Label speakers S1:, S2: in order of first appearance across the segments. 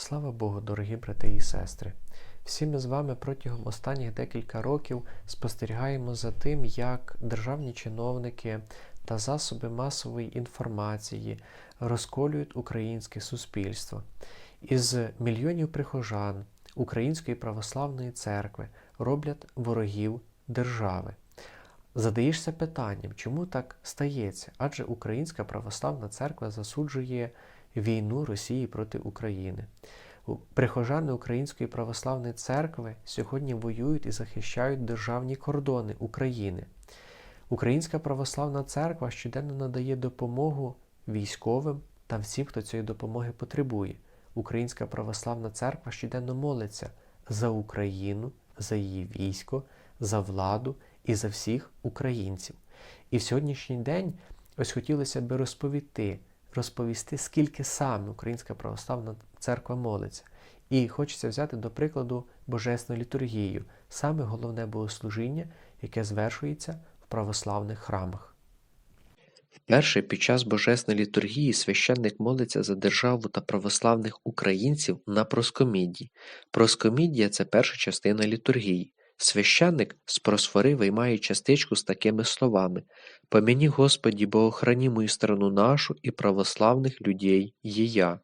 S1: Слава Богу, дорогі брати і сестри! Всі ми з вами протягом останніх декілька років спостерігаємо за тим, як державні чиновники та засоби масової інформації розколюють українське суспільство. Із мільйонів прихожан Української православної церкви роблять ворогів держави. Задаєшся питанням, чому так стається? Адже Українська православна церква засуджує війну Росії проти України. Прихожани Української православної церкви сьогодні воюють і захищають державні кордони України. Українська православна церква щоденно надає допомогу військовим та всім, хто цієї допомоги потребує. Українська православна церква щоденно молиться за Україну, за її військо, за владу і за всіх українців. І в сьогоднішній день ось хотілося би розповісти, розповісти, скільки саме Українська православна церква молиться. І хочеться взяти до прикладу Божественну літургію, саме головне богослужіння, яке звершується в православних храмах. Вперше під час Божесної літургії священник молиться за державу та православних українців на проскомідді. Проскоміддія це перша частина літургії. Священник з просфори виймає частичку з такими словами «Помяни, Господі, бо охрані мою страну нашу і православних людей їя».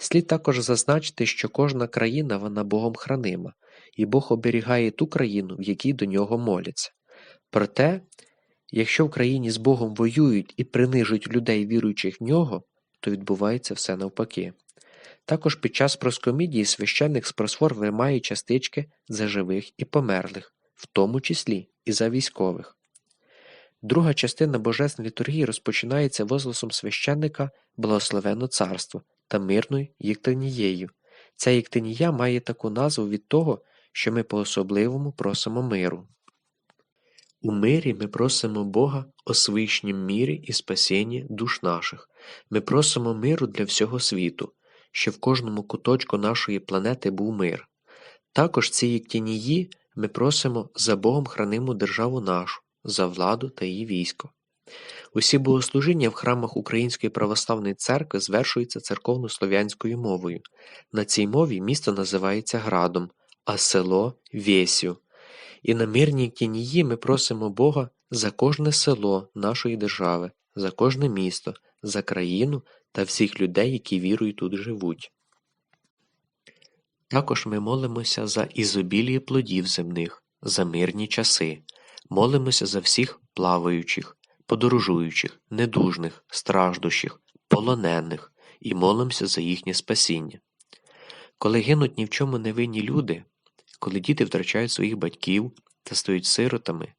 S1: Слід також зазначити, що кожна країна вона Богом хранима, і Бог оберігає ту країну, в якій до нього моляться. Проте, якщо в країні з Богом воюють і принижують людей, віруючих в нього, то відбувається все навпаки. Також під час проскомідії священник з просфор виймає частички за живих і померлих, в тому числі і за військових. Друга частина Божественної літургії розпочинається возгласом священника Благословенно царство та мирною єктинією. Ця єктинія має таку назву від того, що ми по-особливому просимо миру. У мирі ми просимо Бога о свишнім мірі і спасінні душ наших. Ми просимо миру для всього світу, щоб в кожному куточку нашої планети був мир. Також ці єктінії ми просимо за Богом храниму державу нашу, за владу та її військо. Усі богослужіння в храмах Української православної церкви звершуються церковно-слов'янською мовою. На цій мові місто називається Градом, а село Вєсю. І на мирній тінії ми просимо Бога за кожне село нашої держави, за кожне місто, за країну та всіх людей, які вірою тут живуть. Також ми молимося за ізобіліє плодів земних, за мирні часи, молимося за всіх плаваючих, подорожуючих, недужних, страждущих, полонених і молимося за їхнє спасіння. Коли гинуть ні в чому невинні люди, коли діти втрачають своїх батьків та стають сиротами,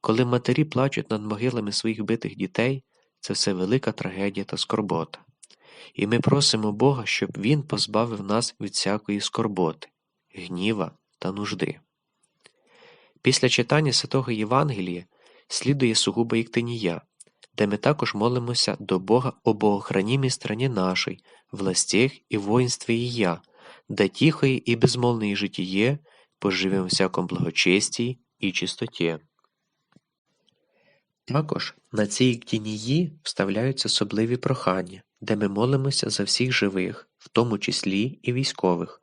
S1: коли матері плачуть над могилами своїх битих дітей, це все велика трагедія та скорбота. І ми просимо Бога, щоб Він позбавив нас від всякої скорботи, гніва та нужди. Після читання Святого Євангелія слідує сугуба Єктинія, де ми також молимося до Бога о богохранімій страні нашій, властях і воїнстві Ія, да тихої і безмолвної житіє, поживем всяком благочестії і чистоті. Також на цій ктінії вставляються особливі прохання, де ми молимося за всіх живих, в тому числі і військових.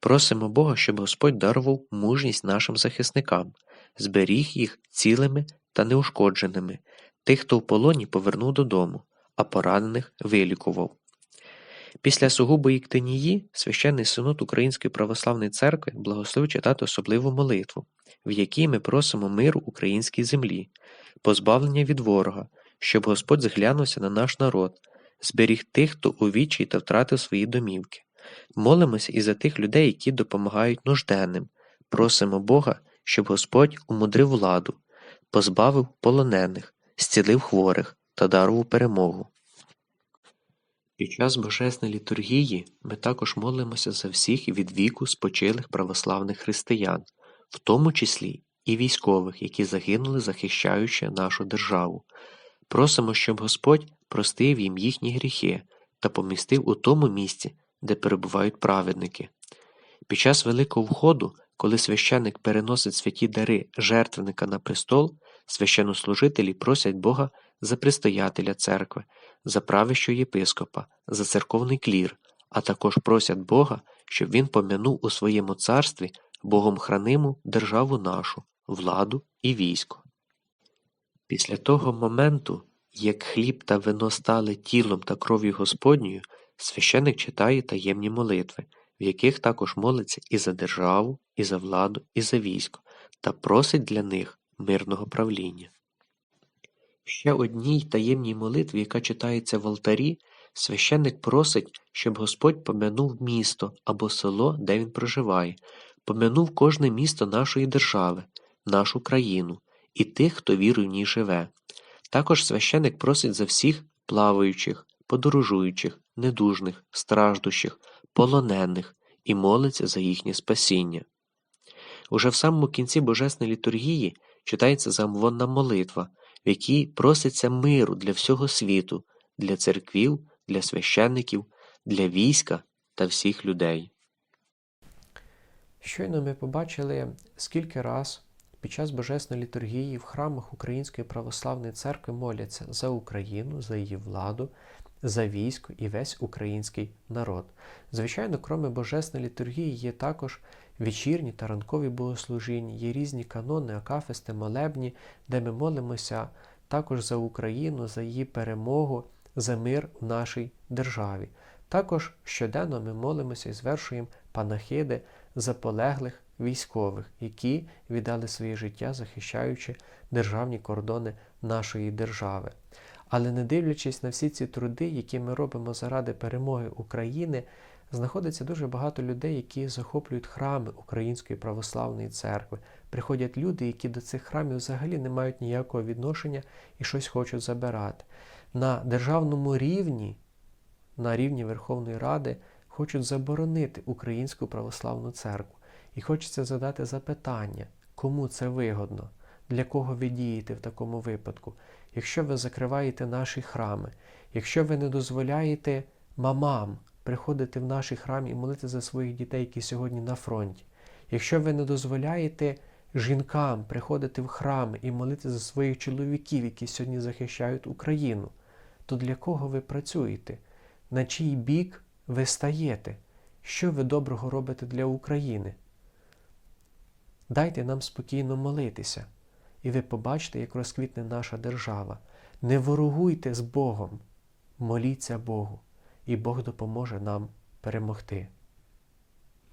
S1: Просимо Бога, щоб Господь дарував мужність нашим захисникам, зберіг їх цілими та неушкодженими, тих, хто в полоні повернув додому, а поранених вилікував. Після сугубої ктинії священний синод Української православної церкви благословив читати особливу молитву, в якій ми просимо миру українській землі, позбавлення від ворога, щоб Господь зглянувся на наш народ, зберіг тих, хто у вічі та втратив свої домівки. Молимося і за тих людей, які допомагають нужденним, просимо Бога, щоб Господь умудрив владу, позбавив полонених, зцілив хворих та дарував перемогу. Під час Божесної літургії ми також молимося за всіх від віку спочилих православних християн, в тому числі і військових, які загинули, захищаючи нашу державу. Просимо, щоб Господь простив їм їхні гріхи та помістив у тому місці, де перебувають праведники. Під час Великого Входу, коли священник переносить святі дари жертвенника на престол, священнослужителі просять Бога за предстоятеля церкви, за правищого єпископа, за церковний клір, а також просять Бога, щоб він пом'янув у своєму царстві Богом храниму державу нашу, владу і військо. Після того моменту, як хліб та вино стали тілом та кров'ю Господньою, священик читає таємні молитви, в яких також молиться і за державу, і за владу, і за військо, та просить для них мирного правління. Ще одній таємній молитві, яка читається в алтарі, священник просить, щоб Господь пом'янув місто або село, де він проживає, пом'янув кожне місто нашої держави, нашу країну і тих, хто вірою в ній живе. Також священик просить за всіх плаваючих, подорожуючих, недужних, страждущих, полонених і молиться за їхнє спасіння. Уже в самому кінці Божесної літургії читається замвонна молитва, в якій проситься миру для всього світу, для церквів, для священників, для війська та всіх людей. Щойно ми побачили, скільки раз під час Божесної літургії в храмах Української православної церкви моляться за Україну, за її владу, за військо і весь український народ. Звичайно, кроме Божесної літургії, є також вечірні та ранкові богослужіння, є різні канони, акафисти, молебні, де ми молимося також за Україну, за її перемогу, за мир в нашій державі. Також щоденно ми молимося і звершуємо панахиди за полеглих військових, які віддали своє життя, захищаючи державні кордони нашої держави. Але не дивлячись на всі ці труди, які ми робимо заради перемоги України, знаходиться дуже багато людей, які захоплюють храми Української православної церкви. Приходять люди, які до цих храмів взагалі не мають ніякого відношення і щось хочуть забирати. На державному рівні, на рівні Верховної Ради, хочуть заборонити Українську православну церкву. І хочеться задати запитання, кому це вигодно, для кого ви дієте в такому випадку. Якщо ви закриваєте наші храми, якщо ви не дозволяєте мамам приходити в наші храми і молити за своїх дітей, які сьогодні на фронті, якщо ви не дозволяєте жінкам приходити в храми і молити за своїх чоловіків, які сьогодні захищають Україну, то для кого ви працюєте? На чий бік ви стаєте? Що ви доброго робите для України? Дайте нам спокійно молитися, і ви побачите, як розквітне наша держава. Не ворогуйте з Богом, моліться Богу, і Бог допоможе нам перемогти.